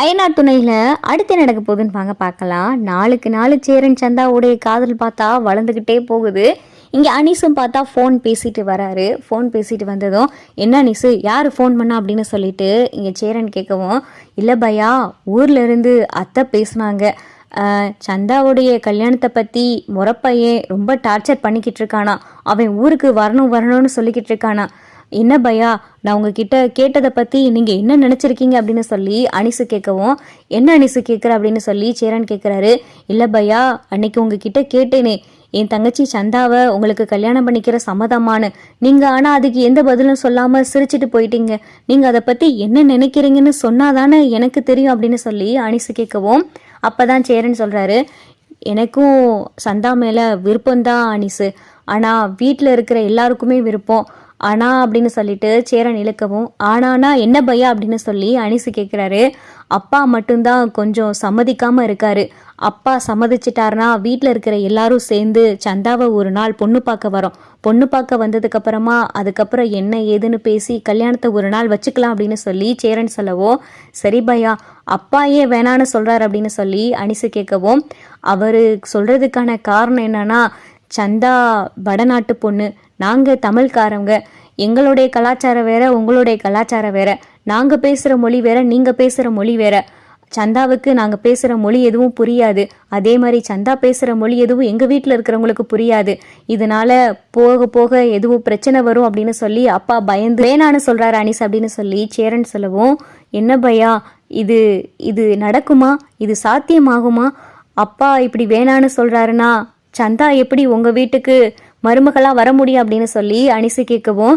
அயனார் துணையில் அடுத்து நடக்க போகுதுன்னு வாங்க பார்க்கலாம். நாளுக்கு நாள் சேரன் சந்தாவுடைய காதல் பார்த்தா வளர்ந்துக்கிட்டே போகுது. இங்கே அனீஸும் பார்த்தா ஃபோன் பேசிட்டு வராரு. ஃபோன் பேசிட்டு வந்ததும் என்ன அனீஸு யார் ஃபோன் பண்ணா? அப்படின்னு சொல்லிட்டு இங்கே சேரன் கேட்கவும் இல்லை பையா ஊர்ல இருந்து அத்தை பேசுனாங்க. சந்தாவுடைய கல்யாணத்தை பற்றி முறப்பையே ரொம்ப டார்ச்சர் பண்ணிக்கிட்டு இருக்கானா. அவன் ஊருக்கு வரணும் வரணும்னு சொல்லிக்கிட்டு இருக்கானா. என்ன பயா? நான் உங்ககிட்ட கேட்டதை பற்றி நீங்கள் என்ன நினச்சிருக்கீங்க அப்படின்னு சொல்லி அனிசு கேட்கவும் என்ன அனிசு கேட்குற அப்படின்னு சொல்லி சேரன் கேட்குறாரு இல்லை பயா அன்னைக்கு உங்ககிட்ட கேட்டேனே. என் தங்கச்சி சந்தாவை உங்களுக்கு கல்யாணம் பண்ணிக்கிற சம்மதமானு நீங்கள் ஆனால் அதுக்கு எந்த பதிலும் சொல்லாமல் சிரிச்சிட்டு போயிட்டீங்க. நீங்கள் அதை பற்றி என்ன நினைக்கிறீங்கன்னு சொன்னாதானே எனக்கு தெரியும் அப்படின்னு சொல்லி அனிசு கேட்கவும் அப்போ தான் சேரன் சொல்கிறாரு எனக்கும் சந்தா மேலே விருப்பம்தான் அனிசு. ஆனால் வீட்டில் இருக்கிற எல்லாருக்குமே விருப்பம். ஆனா அப்படின்னு சொல்லிட்டு சேரன் இழுக்கவும் ஆனானா என்ன பையா அப்படின்னு சொல்லி அனிசு கேட்குறாரு அப்பா மட்டும்தான் கொஞ்சம் சம்மதிக்காம இருக்காரு. அப்பா சம்மதிச்சிட்டாருனா வீட்டில் இருக்கிற எல்லாரும் சேர்ந்து சந்தாவை ஒரு நாள் பொண்ணு பார்க்க வரோம். பொண்ணு பார்க்க வந்ததுக்கு அப்புறமா அதுக்கப்புறம் என்ன ஏதுன்னு பேசி கல்யாணத்தை ஒரு நாள் வச்சுக்கலாம் அப்படின்னு சொல்லி சேரன் சொல்லவும் சரி பையா அப்பா ஏன் வேணான்னு சொல்றாரு அப்படின்னு சொல்லி அனிசு கேட்கவும் அவரு சொல்றதுக்கான காரணம் என்னன்னா சந்தா வடநாட்டு பொண்ணு நாங்கள் தமிழ்காரங்க. எங்களுடைய கலாச்சாரம் வேற உங்களுடைய கலாச்சாரம் வேற. நாங்கள் பேசுகிற மொழி வேற நீங்கள் பேசுகிற மொழி வேற. சந்தாவுக்கு நாங்கள் பேசுகிற மொழி எதுவும் புரியாது. அதே மாதிரி சந்தா பேசுகிற மொழி எதுவும் எங்கள் வீட்டில் இருக்கிறவங்களுக்கு புரியாது. இதனால போக போக எதுவும் பிரச்சனை வரும் அப்படின்னு சொல்லி அப்பா பயந்து வேணான்னு சொல்கிறாரு அனிஸ் அப்படின்னு சொல்லி சேரன் சொல்லவும் என்ன பையா இது இது நடக்குமா? இது சாத்தியமாகுமா? அப்பா இப்படி வேணான்னு சொல்கிறாருன்னா சந்தா எப்படி உங்கள் வீட்டுக்கு மருமகளாக வர முடியும் அப்படின்னு சொல்லி அனிசு கேட்கவும்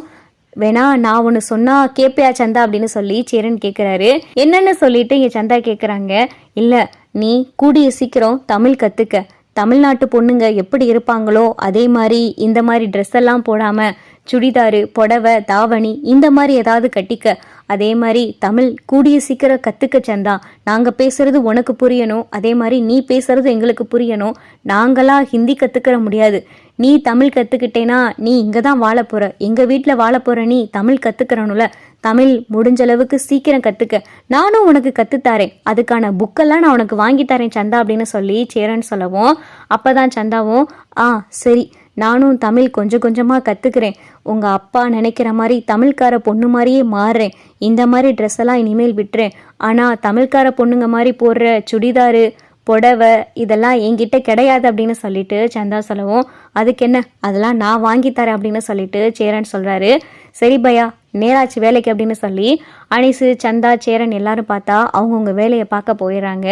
வேணா நான் ஒன்று சொன்னா கேப்பியா சந்தா? அப்படின்னு சொல்லி சேரன் கேட்குறாரு என்னன்னு சொல்லிட்டு இங்கே சந்தா கேட்குறாங்க இல்லை நீ கூடிய சீக்கிரம் தமிழ் கற்றுக்க தமிழ்நாட்டு பொண்ணுங்க எப்படி இருப்பாங்களோ அதே மாதிரி இந்த மாதிரி ட்ரெஸ் எல்லாம் போடாமல் சுடிதாரு புடவை தாவணி இந்த மாதிரி ஏதாவது கட்டிக்க. அதே மாதிரி தமிழ் கூடிய சீக்கிரம் கற்றுக்க சந்தா. நாங்கள் பேசுறது உனக்கு புரியணும். அதே மாதிரி நீ பேசுறது எங்களுக்கு புரியணும். நாங்களா ஹிந்தி கற்றுக்கிற முடியாது. நீ தமிழ் கற்றுக்கிட்டேன்னா நீ இங்கே தான் வாழ போகிற எங்கள் வீட்டில் வாழ போகிற நீ தமிழ் கற்றுக்கிறனுல தமிழ் முடிஞ்ச அளவுக்கு சீக்கிரம் கற்றுக்க நானும் உனக்கு கற்றுத்தாரேன் அதுக்கான புக்கெல்லாம் நான் உனக்கு வாங்கி தரேன் சந்தா அப்படின்னு சொல்லி சேரன் சொல்லவும். அப்போ தான் சந்தாவும் ஆ சரி. நானும் தமிழ் கொஞ்சம் கொஞ்சமாக கற்றுக்கிறேன் உங்கள் அப்பா நினைக்கிற மாதிரி தமிழ்கார பொண்ணு மாதிரியே மாறுறேன். இந்த மாதிரி ட்ரெஸ் எல்லாம் இனிமேல் விட்டுறேன். ஆனால் தமிழ்கார பொண்ணுங்க மாதிரி போடுற சுடிதாரு புடவை இதெல்லாம் என்கிட்ட கிடையாது அப்படின்னு சொல்லிட்டு சந்தா சொல்லவும் அதுக்கு என்ன? அதெல்லாம் நான் வாங்கி தரேன் அப்படின்னு சொல்லிட்டு சேரன் சொல்கிறாரு சரி பையா நேராச்சு வேலைக்கு அப்படின்னு சொல்லி அனிசு சந்தா சேரன் எல்லாரும் பார்த்தா அவங்கவுங்க வேலையை பார்க்க போயிடுறாங்க.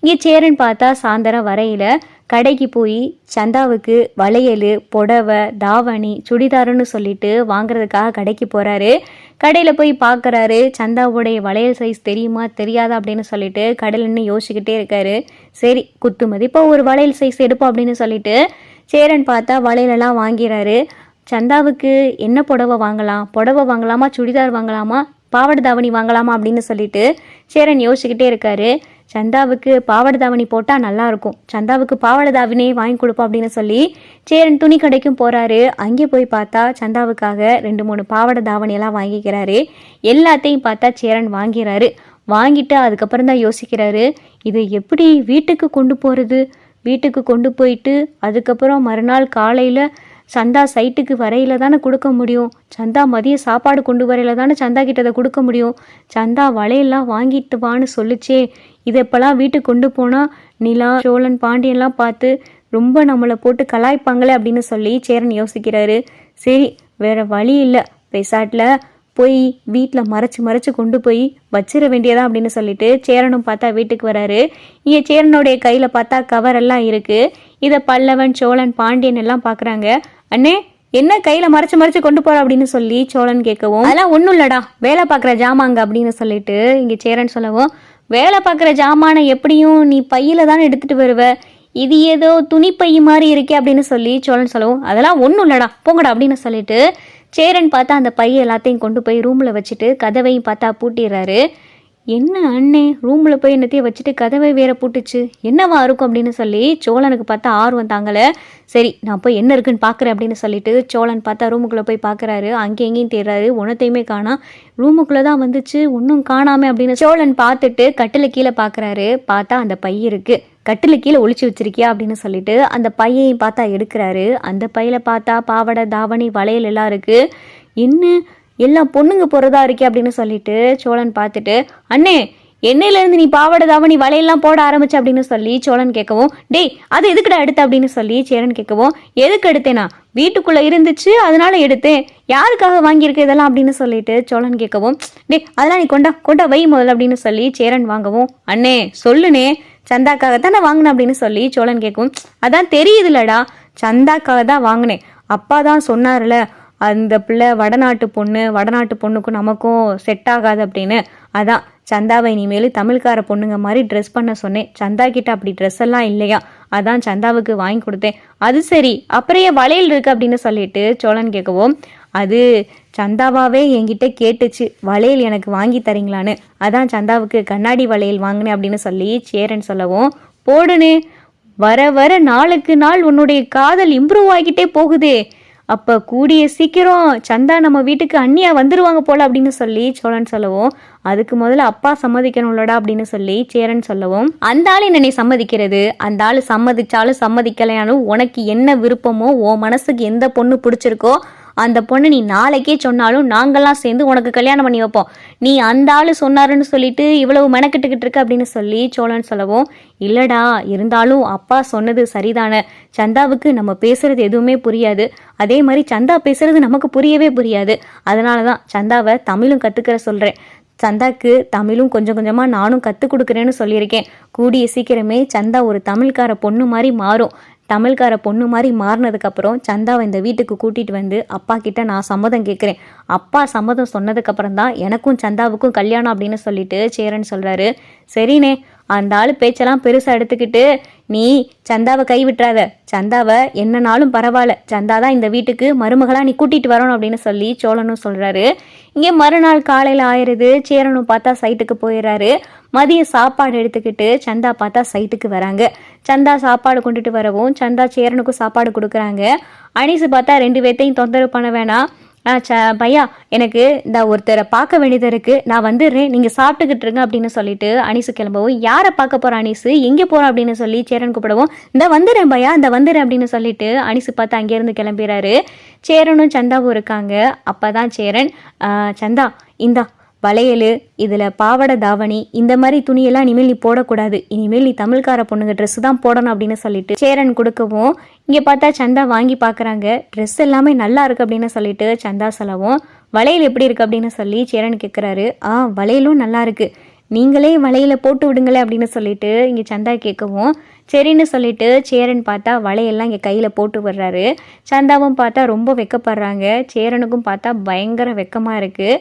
இங்கே சேரன் பார்த்தா சாயந்தரம் வரையில் கடைக்கு போய் சந்தாவுக்கு வளையல் புடவை தாவணி சுடிதாருன்னு சொல்லிட்டு வாங்குறதுக்காக கடைக்கு போகிறாரு கடையில் போய் பார்க்குறாரு சந்தாவுடைய வளையல் சைஸ் தெரியுமா தெரியாதா அப்படின்னு சொல்லிட்டு கடையில் நின்று யோசிச்சுக்கிட்டே இருக்காரு. சரி குத்து மதிப்பாக ஒரு வளையல் சைஸ் எடுப்போம் அப்படின்னு சொல்லிட்டு சேரன் பார்த்தா வளையலெல்லாம் வாங்கிறாரு. சந்தாவுக்கு என்ன புடவை வாங்கலாம்? புடவை வாங்கலாமா சுடிதார் வாங்கலாமா பாவாடை தாவணி வாங்கலாமா அப்படின்னு சொல்லிட்டு சேரன் யோசிச்சுக்கிட்டே இருக்காரு. சந்தாவுக்கு பாவாடை தாவணி போட்டால் நல்லாயிருக்கும். சந்தாவுக்கு பாவாடை தாவணியே வாங்கி கொடுப்போம் அப்படின்னு சொல்லி சேரன் துணி கடைக்கும் போகிறாரு அங்கே போய் பார்த்தா சந்தாவுக்காக ரெண்டு மூணு பாவாடை தாவணியெல்லாம் வாங்கிக்கிறாரு. எல்லாத்தையும் பார்த்தா சேரன் வாங்கிறாரு. வாங்கிட்டு அதுக்கப்புறம் தான் யோசிக்கிறாரு இதை எப்படி வீட்டுக்கு கொண்டு போகிறது வீட்டுக்கு கொண்டு போயிட்டு அதுக்கப்புறம் மறுநாள் காலையில் சந்தா சைட்டுக்கு வரையில தானே கொடுக்க முடியும்? சந்தா மதிய சாப்பாடு கொண்டு வரையில தானே சந்தா கிட்ட அதை கொடுக்க முடியும்? சந்தா வளையெல்லாம் வாங்கிட்டு வான்னு சொல்லுச்சே. இதை இப்போலாம் வீட்டுக்கு கொண்டு போனால் நிலா சோழன் பாண்டியன்லாம் பார்த்து ரொம்ப நம்மளை போட்டு கலாய்ப்பாங்களே அப்படின்னு சொல்லி சேரன் யோசிக்கிறாரு. சரி வேற வழி இல்லை. பெசாட்டில் போய் வீட்டில் மறைச்சு மறைச்சு கொண்டு போய் வச்சிட வேண்டியதா அப்படின்னு சொல்லிட்டு சேரனும் பார்த்தா வீட்டுக்கு வராரு. இங்கே சேரனுடைய கையில் பார்த்தா கவர் எல்லாம் இருக்குது இதை பல்லவன் சோழன் பாண்டியன் எல்லாம் பார்க்குறாங்க அண்ணே என்ன கையில் மறைச்சு மறைச்சு கொண்டு போற அப்படின்னு சொல்லி சோழன் கேட்கவும் அதெல்லாம் ஒன்றும் இல்லடா வேலை பார்க்குற ஜாமாங்க அப்படின்னு சொல்லிட்டு இங்கே சேரன் சொல்லவும் வேலை பார்க்குற ஜாமானை எப்படியும் நீ பையில தானே எடுத்துட்டு வருவ? இது ஏதோ துணி பை மாதிரி இருக்கே அப்படின்னு சொல்லி சோழன் சொல்லவும் அதெல்லாம் ஒன்றும் இல்லடா போங்கடா அப்படின்னு சொல்லிட்டு சேரன் பார்த்தா அந்த பைய எல்லாத்தையும் கொண்டு போய் ரூமில் வச்சுட்டு கதவையும் பார்த்தா பூட்டிடுறாரு. என்ன அண்ணே ரூமில் போய் என்னத்தையும் வச்சுட்டு கதவை வேற பூட்டுச்சு? என்னவா இருக்கும் அப்படின்னு சொல்லி சோழனுக்கு பார்த்தா ஆர்வம் தாங்கல. சரி நான் போய் என்ன இருக்குன்னு பார்க்குறேன் அப்படின்னு சொல்லிட்டு சோழன் பார்த்தா ரூமுக்குள்ளே போய் பார்க்குறாரு. அங்கேயும் எங்கேயும் தேடுறாரு. உனத்தையுமே காணாம் ரூமுக்குள்ளே தான் வந்துச்சு. ஒன்றும் காணாமல் அப்படின்னு சோழன் பார்த்துட்டு கட்டில் கீழே பார்க்குறாரு. பார்த்தா அந்த பை இருக்குது கட்டில் கீழே ஒழிச்சு வச்சிருக்கியா அப்படின்னு சொல்லிட்டு அந்த பையையும் பார்த்தா எடுக்கிறாரு. அந்த பையில பார்த்தா பாவாடை தாவணி வளையல் எல்லாம் இருக்கு. என்ன? எல்லாம் பொண்ணுங்க போகிறதா இருக்கே அப்படின்னு சொல்லிட்டு சோழன் பார்த்துட்டு அண்ணே என்னையிலேருந்து நீ பாவாடை தாவணி வலையெல்லாம் போட ஆரம்பிச்ச அப்படின்னு சொல்லி சோழன் கேட்கவும் டேய் அது எதுக்குடா எடுத்த? அப்படின்னு சொல்லி சேரன் கேட்கவும் எதுக்கு எடுத்தேனா? வீட்டுக்குள்ளே இருந்துச்சு அதனால எடுத்தேன். யாருக்காக வாங்கியிருக்க இதெல்லாம்? அப்படின்னு சொல்லிட்டு சோழன் கேட்கவும் டே அதெல்லாம் நீ கொண்டா கொண்டா வை முதல்ல அப்படின்னு சொல்லி சேரன் வாங்கவும் அண்ணே சொல்லுனே சந்தாக்காக தானே வாங்கினேன் அப்படின்னு சொல்லி சோழன் கேட்கவும் அதான் தெரியுதுலடா சந்தாக்காக தான் வாங்கினேன். அப்பா தான் சொன்னார்ல அந்த பிள்ளை வடநாட்டு பொண்ணு வடநாட்டு பொண்ணுக்கும் நமக்கும் செட் ஆகாது அப்படின்னு. அதான் சந்தாவை இனிமேல் தமிழ்கார பொண்ணுங்க மாதிரி ட்ரெஸ் பண்ண சொன்னேன். சந்தா கிட்ட அப்படி ட்ரெஸ் எல்லாம் இல்லையா? அதான் சந்தாவுக்கு வாங்கி கொடுத்தேன். அது சரி அப்புறம் ஏன் வளையல் இருக்கு அப்படின்னு சொல்லிட்டு சோழன் கேட்கவும் அது சந்தாவாவே என்கிட்ட கேட்டுச்சு. வளையல் எனக்கு வாங்கி தரீங்களான்னு. அதான் சந்தாவுக்கு கண்ணாடி வளையல் வாங்கினேன் அப்படின்னு சொல்லி சேரன் சொல்லவும் போடுனே. வர வர நாளுக்கு நாள் உன்னுடைய காதல் இம்ப்ரூவ் ஆகிட்டே போகுதே. அப்போ கூடிய சீக்கிரம் சந்தா நம்ம வீட்டுக்கு அண்ணியா வந்துருவாங்க போல அப்படின்னு சொல்லி சோழன் சொல்லவும் அதுக்கு முதல்ல அப்பா சம்மதிக்கணும்லடா அப்படின்னு சொல்லி சேரன் சொல்லவும் அந்த ஆள் என்னை சம்மதிக்கிறது? அந்த ஆள் சம்மதிச்சாலும் சம்மதிக்கலையாலும் உனக்கு என்ன விருப்பமோ உன் மனசுக்கு எந்த பொண்ணு பிடிச்சிருக்கோ அந்த பொண்ணு நீ நாளைக்கே சொன்னாலும் நாங்கள்லாம் சேர்ந்து உனக்கு கல்யாணம் பண்ணி வைப்போம். நீ அந்த ஆள் சொன்னாருன்னு சொல்லிட்டு இவ்வளவு மெனக்கெட்டுக்கிட்டு இருக்க அப்படின்னு சொல்லி சோழன் சொல்லவும் இல்லடா இருந்தாலும் அப்பா சொன்னது சரிதானே. சந்தாவுக்கு நம்ம பேசுறது எதுவுமே புரியாது. அதே மாதிரி சந்தா பேசுறது நமக்கு புரியவே புரியாது. அதனால தான் சந்தாவை தமிழும் கற்றுக்கிற சொல்கிறேன் சந்தாக்கு தமிழும் கொஞ்சம் கொஞ்சமாக நானும் கற்றுக் கொடுக்குறேன்னு சொல்லியிருக்கேன். கூடிய சீக்கிரமே சந்தா ஒரு தமிழ்கார பொண்ணு மாதிரி மாறும். தமிழ்கார பொண்ணு மாதிரி மாறினதுக்கப்புறம் சந்தாவை இந்த வீட்டுக்கு கூட்டிகிட்டு வந்து அப்பா கிட்ட நான் சம்மதம் கேட்குறேன். அப்பா சம்மதம் சொன்னதுக்கப்புறம் தான் எனக்கும் சந்தாவுக்கும் கல்யாணம் அப்படின்னு சொல்லிட்டு சேரன் சொல்கிறாரு சரிண்ணே அந்த ஆள் பேச்செல்லாம் பெருசாக எடுத்துக்கிட்டு நீ சந்தாவை கை விட்டுறாத சந்தாவை என்னனாலும் பரவாயில்ல. சந்தா தான் இந்த வீட்டுக்கு மருமகளாக நீ கூட்டிகிட்டு வரணும் அப்படின்னு சொல்லி சோழனும் சொல்கிறாரு இங்கே மறுநாள் காலையில் ஆயிடுது சேரனும் பார்த்தா சைட்டுக்கு போயிடுறாரு. மதியம் சாப்பாடு எடுத்துக்கிட்டு சந்தா பார்த்தா சைட்டுக்கு வராங்க. சந்தா சாப்பாடு கொண்டுட்டு வரவும் சந்தா சேரனுக்கும் சாப்பாடு கொடுக்குறாங்க. அனிசு பார்த்தா ரெண்டு பேர்த்தையும் தொந்தரவு பண்ண வேணாம். ச பையா எனக்கு இந்த ஒருத்தரை பார்க்க வேண்டியது இருக்குது நான் வந்துடுறேன். நீங்கள் சாப்பிட்டுக்கிட்டு இருங்க அப்படின்னு சொல்லிட்டு அனிசு கிளம்பவும் யாரை பார்க்க போகிற அனிசு? எங்கே போகிறோம் அப்படின்னு சொல்லி சேரன் கூப்பிடவும் இந்த வந்துடுறேன் பையா இந்த வந்துடுறேன் அப்படின்னு சொல்லிட்டு அனிசு பார்த்து அங்கேருந்து கிளம்பிடுறாரு சேரனும் சந்தாவும் இருக்காங்க. அப்போ தான் சேரன் சந்தா இந்தா வளையல் இதில் பாவாடை தாவணி இந்த மாதிரி துணியெல்லாம் இனிமேல் நீ போடக்கூடாது. இனிமேல் நீ தமிழ்கார பொண்ணுங்க ட்ரெஸ் தான் போடணும் அப்படின்னு சொல்லிட்டு சேரன் கொடுக்கவும் இங்கே பார்த்தா சந்தா வாங்கி பார்க்குறாங்க ட்ரெஸ் எல்லாமே நல்லா இருக்குது அப்படின்னு சொல்லிட்டு சந்தா சொல்லவும் வளையல் எப்படி இருக்குது அப்படின்னு சொல்லி சேரன் கேட்குறாரு ஆ வளையலும் நல்லா இருக்குது நீங்களே வளையல போட்டு விடுங்களே அப்படின்னு சொல்லிட்டு இங்கே சந்தா கேட்கவும் சரின்னு சொல்லிட்டு சேரன் பார்த்தா வளையெல்லாம் இங்கே கையில் போட்டு விடுறாரு. சந்தாவும் பார்த்தா ரொம்ப வெக்கப்படுறாங்க. சேரனுக்கும் பார்த்தா பயங்கர வெக்கமாக இருக்குது